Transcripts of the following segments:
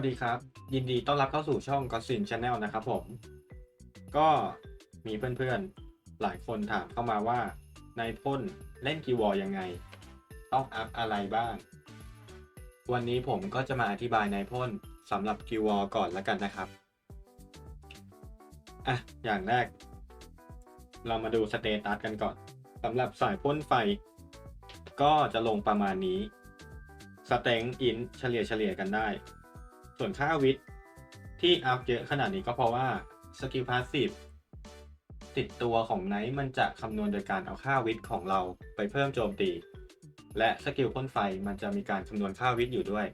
วัสดีครับ ยินดีต้อนรับเข้าสู่ช่อง g o s s i n Channel นะครับผม ก็มีเพื่อนๆ หลายคนถามเข้ามาว่าในพ่นเล่นกีวอยังไง ต้องอัพอะไรบ้าง วันนี้ผมก็จะมาอธิบายในพ่นสำหรับกีวอก่อนแล้วกันนะครับอะอย่างแรก เรามาดูสเตตัสกันก่อนสำหรับสายพ่นไฟ ก็จะลงประมาณนี้สเต็งอินเฉลี่ยเฉลี่ยกันได้ ส่วนค่าวิทย์ที่อัพเยอะขนาดนี้ก็เพราะว่าสกิลพาสซีฟติดตัวของไนท์มันจะคำนวณโดยการเอาค่าวิทย์ของเราไปเพิ่มโจมตี และสกิลพ่นไฟมันจะมีการคำนวณค่าวิทย์อยู่ด้วย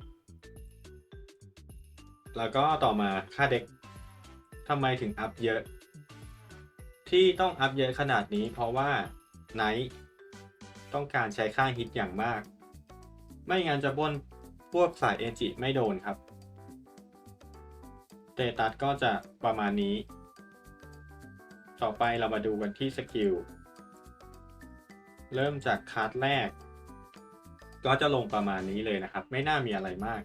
แล้วก็ต่อมาค่าเด็กทำไมถึงอัพเยอะ ที่ต้องอัพเยอะขนาดนี้เพราะว่าไนท์ต้องการใช้ค่าฮิตอย่างมาก ไม่งั้นจะพ่นพวกสายเอนจิไม่โดนครับ เตตัสก็จะประมาณนี้ ต่อไปเรามาดูกันที่สกิล เริ่มจากคาร์ดแรก ก็จะลงประมาณนี้เลยนะครับ ไม่น่ามีอะไรมาก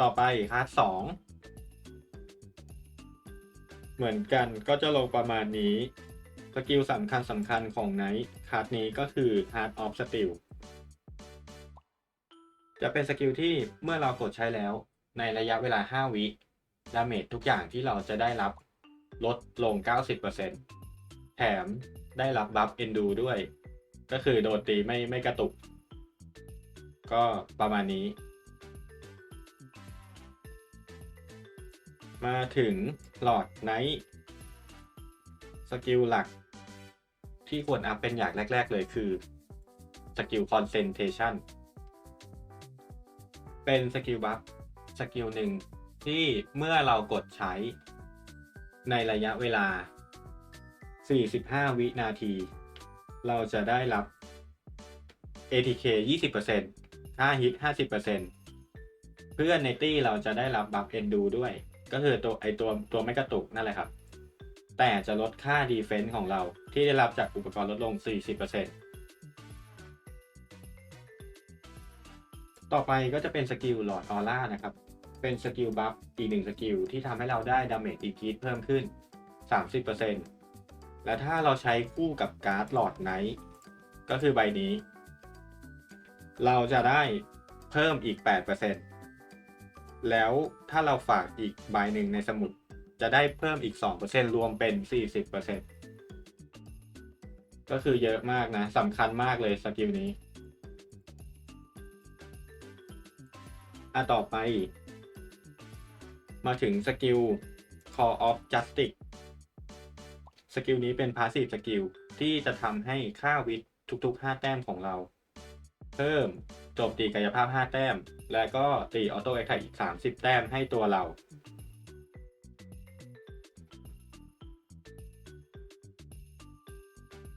ต่อไปคาร์ดสองเหมือนกันก็จะลงประมาณนี้ สกิลสำคัญสำคัญของไนท์คาร์ดนี้ก็คือ Heart of Steel จะเป็นสกิลที่เมื่อเรากดใช้แล้วในระยะเวลา 5 วิดาเมจทุกอย่างที่เราจะได้รับลดลง 90%แถมได้รับบัฟเอนดูด้วย ก็คือโดนตีไม่ไม่กระตุก ก็ประมาณนี้ มาถึงหลอดไนท์สกิลหลักที่ควรอัพเป็นอย่างแรก ๆ เลยคือสกิล concentration เป็นสกิลบัฟสกิลหนึ่งที่เมื่อเรากดใช้ในระยะเวลา 45 วินาที เราจะได้รับ ATK 20%ค่าฮิต 50%เพื่อนในตี้เราจะได้รับบัฟเอนดูด้วย ก็คือตัวไอตัวตัวไม่กระตุกนั่นแหละครับ แต่จะลดค่าดีเฟน s ์ของเราที่ได้รับจากอุปกรณ์ลดลง 40% ต่อไปก็จะเป็นสกิลหลอดออร่านะครับ เป็นสกิลบัฟอีกหนึ่งสกิลที่ทำให้เราได้ดาเมจอีกีเพิ่มขึ้น 30%และถ้าเราใช้คู่กับการ์ดหลอดไนท์ก็คือใบนี้ เราจะได้เพิ่มอีก 8%แล้วถ้าเราฝากอีกใบหนึ่งในสมุดจะได้เพิ่มอีก 2%รวมเป็น 40%ก็คือเยอะมากนะสำคัญมากเลยสกิลนี้ อะต่อไป มาถึงสกิล Call of Justice สกิลนี้เป็น Passive สกิลที่จะทำให้ค่าวิททุกๆ 5 แต้มของเรา เพิ่มโจมตีกายภาพ 5 แต้ม และก็ตีออโต้แอคทีฟอีก 30 แต้มให้ตัวเรา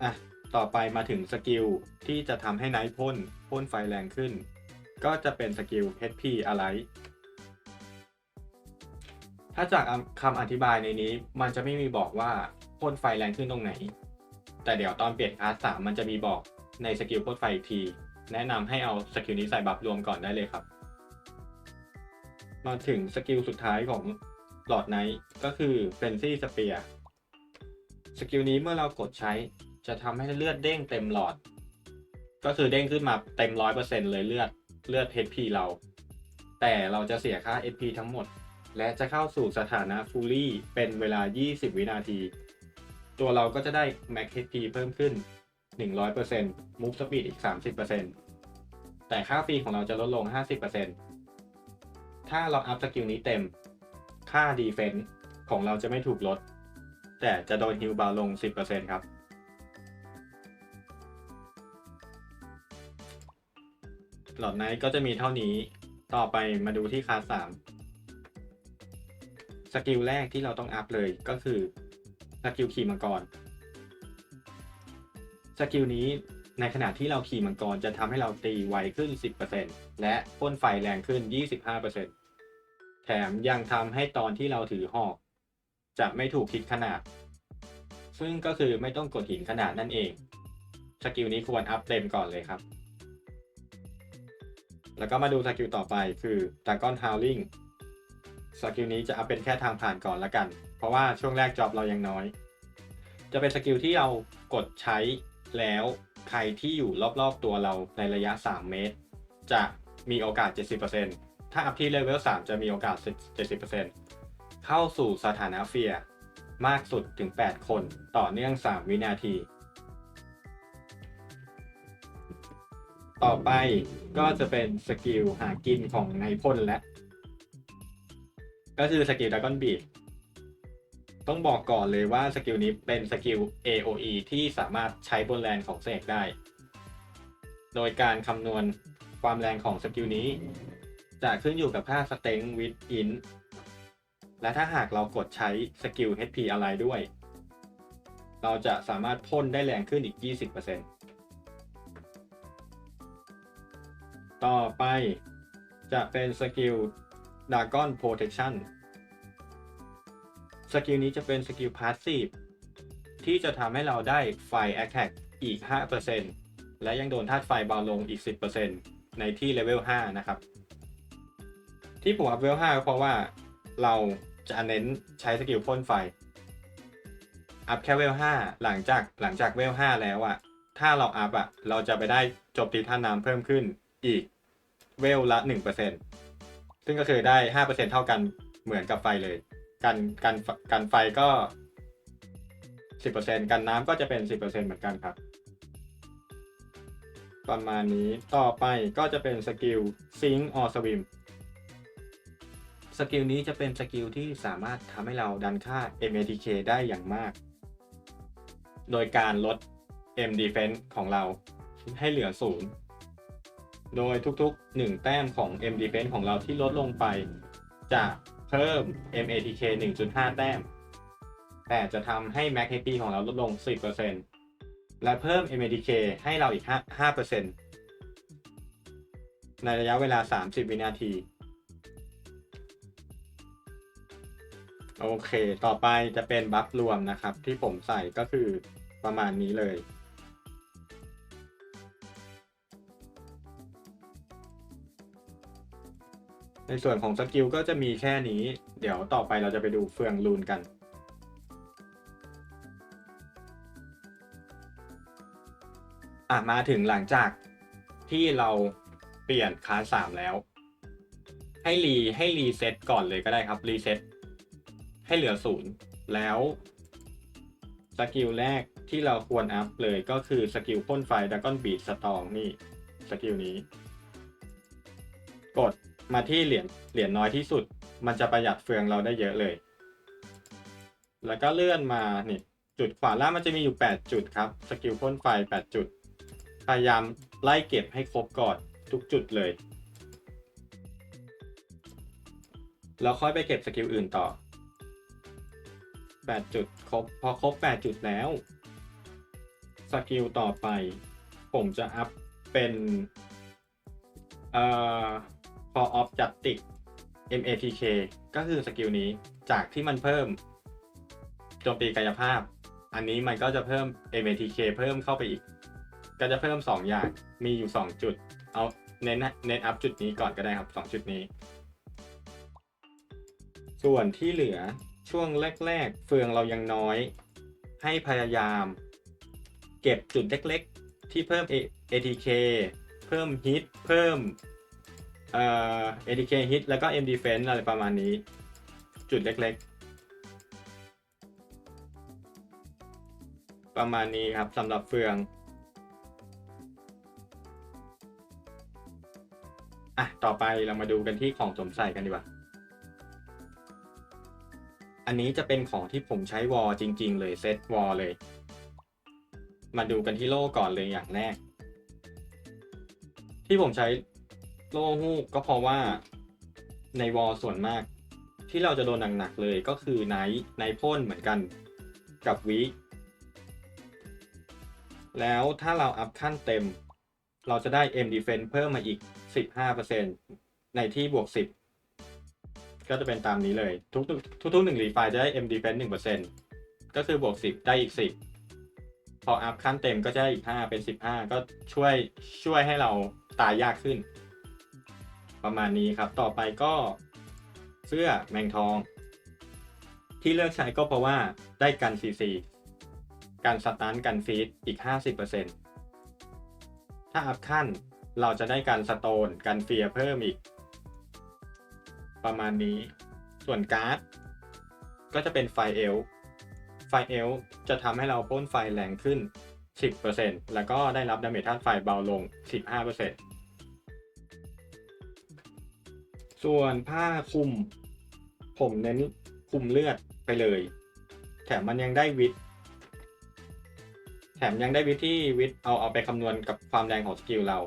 อะ ต่อไปมาถึงสกิลที่จะทำให้ไนท์พ่นพ่นไฟแรงขึ้น ก็จะเป็นสกิล HP อะไร ถ้าจากคำอธิบายในนี้มันจะไม่มีบอกว่าพ่นไฟแรงขึ้นตรงไหน แต่เดี๋ยวตอนเปลี่ยนคลาสสามมันจะมีบอกในสกิลพ่นไฟอีกที แนะนำให้เอาสกิลนี้ใส่บัฟรวมก่อนได้เลยครับ มาถึงสกิลสุดท้ายของหลอดไนท์ก็คือเฟนซี่สเปียสกิลนี้เมื่อเรากดใช้จะทำให้เลือดเด้งเต็มหลอด ก็คือเด้งขึ้นมาเต็มร้อยเปอร์เซ็นเลยเลือด เลือด HP เรา แต่เราจะเสียค่า HP ทั้งหมด และจะเข้าสู่สถานะฟูลี่เป็นเวลา 20 วินาที ตัวเราก็จะได้ Max HP เพิ่มขึ้น 100% Move Speed อีก 30%แต่ค่าฟรีของเราจะลดลง 50%ถ้าเราอัพสกิลนี้เต็ม ค่า Defense ของเราจะไม่ถูกลด แต่จะโดนฮิลบาลง 10%ครับ หลอดไนท์ก็จะมีเท่านี้ ต่อไปมาดูที่คลาสสามสกิลแรกที่เราต้องอัพเลยก็คือสกิลขี่มังกร สกิลนี้ในขณะที่เราขี่มังกรจะทำให้เราตีไวขึ้น 10%และพ่นไฟแรงขึ้น 25%แถมยังทำให้ตอนที่เราถือหอก จะไม่ถูกคิดขนาด ซึ่งก็คือไม่ต้องกดหินขนาดนั่นเอง สกิลนี้ควรอัพเต็มก่อนเลยครับ แล้วก็มาดูสกิลต่อไปคือ Dragon Howling สกิลนี้จะเอาเป็นแค่ทางผ่านก่อนละกัน เพราะว่าช่วงแรกจ็อบเรายังน้อย จะเป็นสกิลที่เรากดใช้แล้วใครที่อยู่รอบๆตัวเราในระยะ 3 เมตร จะมีโอกาส 70%ถ้าอัพที่เลเวล 3 จะมีโอกาส 70%เข้าสู่สถานะเฟียมากสุดถึง 8 คนต่อเนื่อง 3 วินาที ต่อไปก็จะเป็นสกิลหากินของนายพ่นและก็คือสกิลด r a ก o n นบี t ต้องบอกก่อนเลยว่าสกิลนี้เป็นสกิล AOE ที่สามารถใช้บนแลนของเสกได้ โดยการคำนวณความแรงของสกิลนี้ จะขึ้นอยู่กับค่า Strength with In และถ้าหากเรากดใช้สกิล HP อะไรด้วย เราจะสามารถพ่นได้แรงขึ้นอีก 20% ไป จะเป็นสกิล Dragon Protection สกิลนี้จะเป็นสกิลพาสซีฟที่จะทำให้เราได้ไฟ Attack อีก 5%และยังโดนธาตุไฟเบาลงอีก 10%ในที่เลเวล 5 นะครับ ที่ผมอัพเลเวล 5 เพราะว่าเราจะเน้นใช้สกิลพ่นไฟ อัพแค่เวล 5 หลังจากหลังจากเวล 5 แล้วอะถ้าเราอัพอะเราจะไปได้จบตีท่าน้ำเพิ่มขึ้นอีก เวลละ1%ซึ่งก็คือได้5%เปอร์เซ็นเท่ากันเหมือนกับไฟเลย กันกันกันไฟก็10%กันน้ำก็จะเป็น10%เปอร์เซ็นเหมือนกันครับ ประมาณนี้ต่อไปก็จะเป็นสกิล Sink or Swim สกิลนี้จะเป็นสกิลที่สามารถทำให้เราดันค่า MATK ได้อย่างมาก โดยการลด M Defense ของเราให้เหลือศูนย์ โดยทุกๆ 1 แต้มของ M Defense ของเราที่ลดลงไป จะเพิ่ม MATK 1.5 แต้ม แต่จะทำให้ Max HP ของเราลดลง 10%และเพิ่ม MATK ให้เราอีก 5%ในระยะเวลา 30 วินาที โอเค ต่อไปจะเป็นบัฟรวมนะครับ ที่ผมใส่ก็คือประมาณนี้เลย ในส่วนของสกิลก็จะมีแค่นี้ เดี๋ยวต่อไปเราจะไปดูเฟืองรูนกัน อะมาถึงหลังจากที่เราเปลี่ยนคลาสสามแล้ว ให้รีให้รีเซ็ตก่อนเลยก็ได้ครับรีเซ็ตให้เหลือศูนย์แล้วสกิลแรกที่เราควรอัพเลยก็คือสกิลพ่นไฟดักก้อนบีดสตองนี่สกิลนี้ มาที่เหรียญเหรียญน้อยที่สุด มันจะประหยัดเฟืองเราได้เยอะเลย แล้วก็เลื่อนมานี่จุดขวาล่างมันจะมีอยู่ 8 จุดครับ สกิลพ่นไฟ 8 จุด พยายามไล่เก็บให้ครบก่อนทุกจุดเลย แล้วค่อยไปเก็บสกิลอื่นต่อ 8 จุดครบ พอครบ 8 จุดแล้ว สกิลต่อไป ผมจะอัพเป็น เอ่อ for of justice MATK ก็คือสกิลนี้จากที่มันเพิ่มโจมตีกายภาพ อันนี้มันก็จะเพิ่ม MATK เพิ่มเข้าไปอีก ก็จะเพิ่ม 2 อย่างมีอยู่ 2 จุด เอาเน้นเน้นอัพจุดนี้ก่อนก็ได้ครับ 2 จุดนี้ ส่วนที่เหลือช่วงแรก ๆ เฟืองเรายังน้อย ให้พยายาม เก็บจุดเล็ก ๆ ที่เพิ่ม ATK เพิ่มฮิตเพิ่ม เอ่อ ATK hit แล้วก็ M defense อะไรประมาณนี้ จุดเล็กๆ ประมาณนี้ครับสำหรับเฟือง อะ ต่อไปเรามาดูกันที่ของสมใส่กันดีกว่า อันนี้จะเป็นของที่ผมใช้วอลจริง ๆ เลยเซตวอลเลย มาดูกันที่โล่ก่อนเลยอย่างแรก ที่ผมใช้ โล่ฮูกก็เพราะว่าในวอลส่วนมาก ที่เราจะโดนหนักๆเลยก็คือไนท์ไนท์พ่นเหมือนกันกับวิแล้วถ้าเราอัพขั้นเต็ม เราจะได้ M defense เพิ่มมาอีก 15%ในที่บวก 10 ก็จะเป็นตามนี้เลย ทุกๆทุกๆหนึ่งรีไฟล์จะได้ M defense 1%ก็คือบวก 10 ได้อีก 10 พออัพขั้นเต็มก็จะได้อีก 5 เป็น 15 ก็ช่วยช่วยให้เราตายยากขึ้น ประมาณนี้ครับ ต่อไปก็เสื้อแมงทอง ที่เลือกใช้ก็เพราะว่าได้กันซีซีการสตันกันฟีดอีก 50%ถ้าอัพขั้นเราจะได้การสโตนกันเฟียเพิ่มอีก ประมาณนี้ ส่วนการ์ดก็จะเป็นไฟเอล ไฟเอลจะทำให้เราพ่นไฟแรงขึ้น 10%แล้วก็ได้รับดาเมจธาตุไฟเบาลง 15% ส่วนผ้าคลุม ผมเน้นคลุมเลือดไปเลย แถมมันยังได้วิทย์แถมยังได้วิทย์ที่วิทย์เอาเอาไปคำนวณกับความแรงของสกิลเรา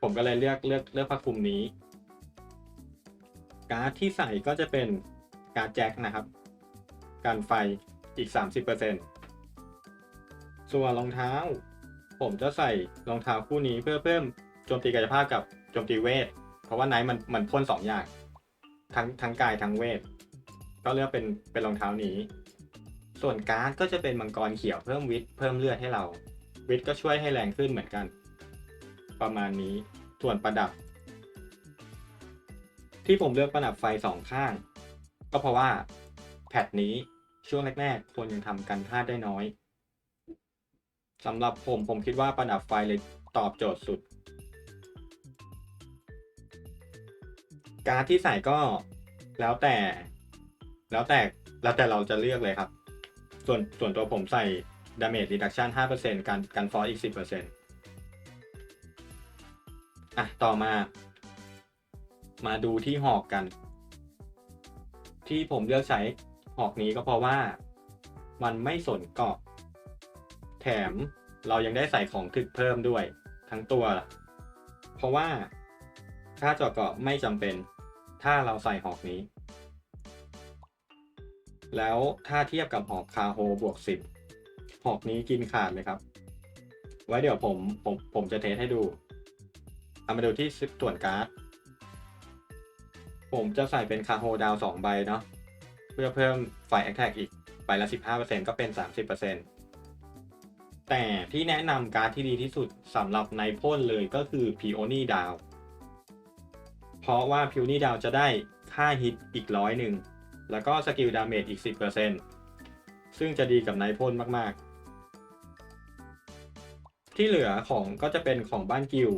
ผมก็เลยเลือกเลือกเลือกผ้าคลุมนี้ การ์ดที่ใส่ก็จะเป็นการ์ดแจ็คนะครับ การไฟอีก 30%ส่วนรองเท้า ผมจะใส่รองเท้าคู่นี้เพื่อเพิ่มโจมตีกายภาพกับโจมตีเวท ราะว่าไนท์มันมันพ่นสองอย่าง ทั้งทั้งกายทั้งเวท ก็เลือกเป็นเป็นรองเท้านี้ ส่วนการ์ดก็จะเป็นมังกรเขียวเพิ่มวิทย์เพิ่มเลือดให้เรา วิทย์ก็ช่วยให้แรงขึ้นเหมือนกัน ประมาณนี้ส่วนประดับ ที่ผมเลือกประดับไฟสองข้าง ก็เพราะว่าแพทนี้ช่วงแรกๆคนยังทำกันพลาดได้น้อยสำหรับผมผมคิดว่าประดับไฟเลยตอบโจทย์สุด การดที่ใส่ก็แล้วแต่ แล้วแต่แล้วแต่เราจะเลือกเลยครับ ส่วนส่วนตัวผมใส่ damage reduction 5%การการฟอสอีก 10%อะ ต่อมา มาดูที่หอกกัน ที่ผมเลือกใช้หอกนี้ก็เพราะว่ามันไม่สนเกาะ แถมเรายังได้ใส่ของถึกเพิ่มด้วยทั้งตัว เพราะว่าค่าจาะเกาะไม่จำเป็น ถ้าเราใส่หอกนี้ แล้วถ้าเทียบกับหอกคาโฮบวก10หอกนี้กินขาดเลยครับ ไว้เดี๋ยวผมผมผมจะเทสให้ดูเอามาดูที่ส่วนการ์ด ผมจะใส่เป็นคาโฮดาวสองใบเนาะเพื่อเพิ่มไฟแอคแท็กอีกใบละ 15%ก็เป็น 30%แต่ที่แนะนำการ์ดที่ดีที่สุดสำหรับในพ่นเลยก็คือ p o n y Down เพราะว่า p o n y Down จะได้ค่าฮิตอีกร้อยหนึ่ง แล้วก็สกิลดาเมจอีก 10%ซึ่งจะดีกับไนพ่นมากๆ ที่เหลือของก็จะเป็นของบ้านกิล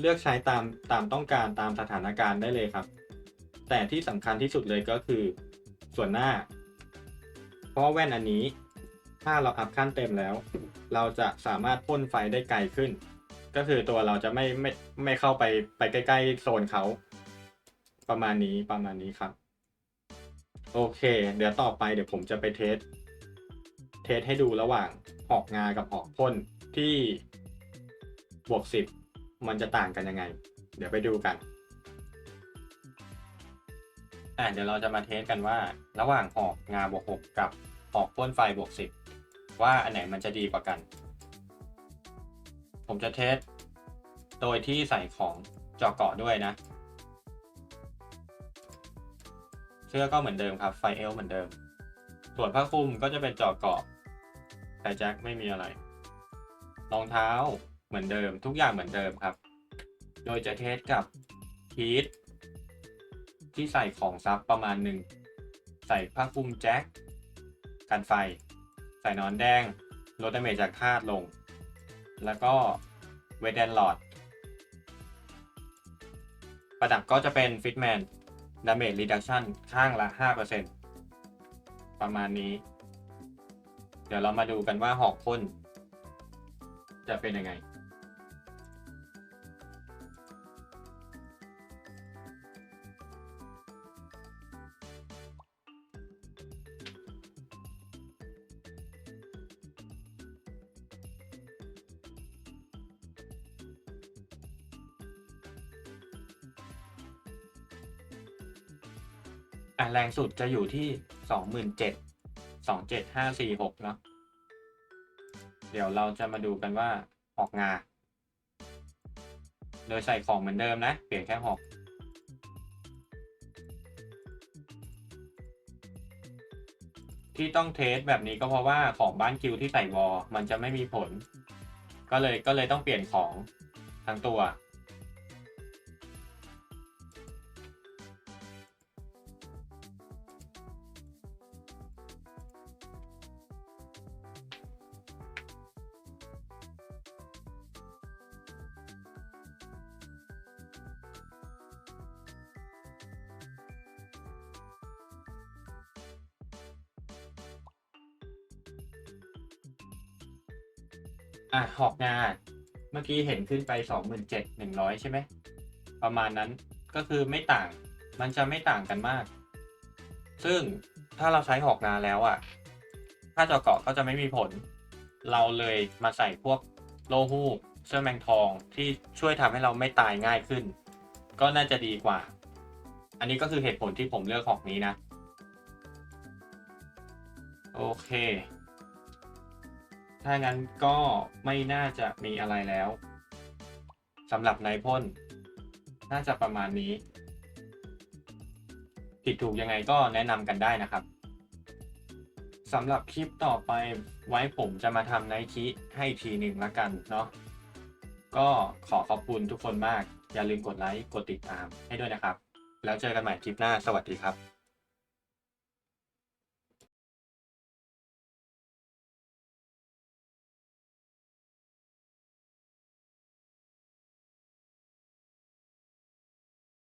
เลือกใช้ตามตามต้องการตามสถานการณ์ได้เลยครับ แต่ที่สำคัญที่สุดเลยก็คือส่วนหน้า เพราะแว่นอันนี้ถ้าเราอัพขั้นเต็มแล้ว เราจะสามารถพ่นไฟได้ไกลขึ้น ก็คือตัวเราจะไม่ไม่ไม่เข้าไปไปใกล้ๆโซนเขา ประมาณนี้ประมาณนี้ครับ โอเค เดี๋ยวต่อไปเดี๋ยวผมจะไปเทส เทสให้ดูระหว่างหอกงากับหอกพ่นที่บวกสิบมันจะต่างกันยังไง เดี๋ยวไปดูกัน อะเดี๋ยวเราจะมาเทสกันว่า ระหว่างหอกงาบวกหกกับหอกพ่นไฟบวกสิบว่าอันไหนมันจะดีกว่ากัน ผมจะเทส โดยที่ใส่ของเจาะเกาะด้วยนะ เสื้อก็เหมือนเดิมครับ ไฟเอลเหมือนเดิม ส่วนผ้าคลุมก็จะเป็นเจาะเกาะแต่แจ็คไม่มีอะไร รองเท้าเหมือนเดิม ทุกอย่างเหมือนเดิมครับ โดยจะเทสกับฮีทที่ใส่ของซับประมาณหนึ่ง ใส่ผ้าคลุมแจ็คกันไฟ ใส่นอนแดงลดดาเมจจากธาตุลง แล้วก็เวเดนลอดประดับก็จะเป็นฟิตแมนดาเมจรีดักชันข้างละ 5%ประมาณนี้ เดี๋ยวเรามาดูกันว่าหอกพ่นจะเป็นยังไง อะแรงสุดจะอยู่ที่สองหมื่นเจ็ดสองเจ็ดห้าสี่หกเนาะเดี๋ยวเราจะมาดูกันว่าหอกงา โดยใส่ของเหมือนเดิมนะ เปลี่ยนแค่หอกที่ต้องเทสแบบนี้ก็เพราะว่าของบ้านคิวที่ใส่วอมันจะไม่มีผล ก็เลยก็เลยต้องเปลี่ยนของทั้งตัว หอกงา เมื่อกี้เห็นขึ้นไปสองหมื่นเจ็ดหนึ่งร้อยใช่ไหม ประมาณนั้นก็คือไม่ต่าง มันจะไม่ต่างกันมาก ซึ่งถ้าเราใช้หอกงาแล้วอะ ถ้าเจาะเกาะก็จะไม่มีผล เราเลยมาใส่พวกโลหูเสื้อแมงทองที่ช่วยทำให้เราไม่ตายง่ายขึ้น ก็น่าจะดีกว่า อันนี้ก็คือเหตุผลที่ผมเลือกหอกนี้นะ โอเค ถ้างั้นก็ไม่น่าจะมีอะไรแล้วสำหรับนายพ่น น่าจะประมาณนี้ ผิดถูกยังไงก็แนะนำกันได้นะครับสำหรับคลิปต่อไปไว้ผมจะมาทำไนคิให้ทีหนึ่งละกันเนาะก็ขอขอบคุณทุกคนมาก อย่าลืมกดไลค์ กดติดตามให้ด้วยนะครับ แล้วเจอกันใหม่คลิปหน้าสวัสดีครับ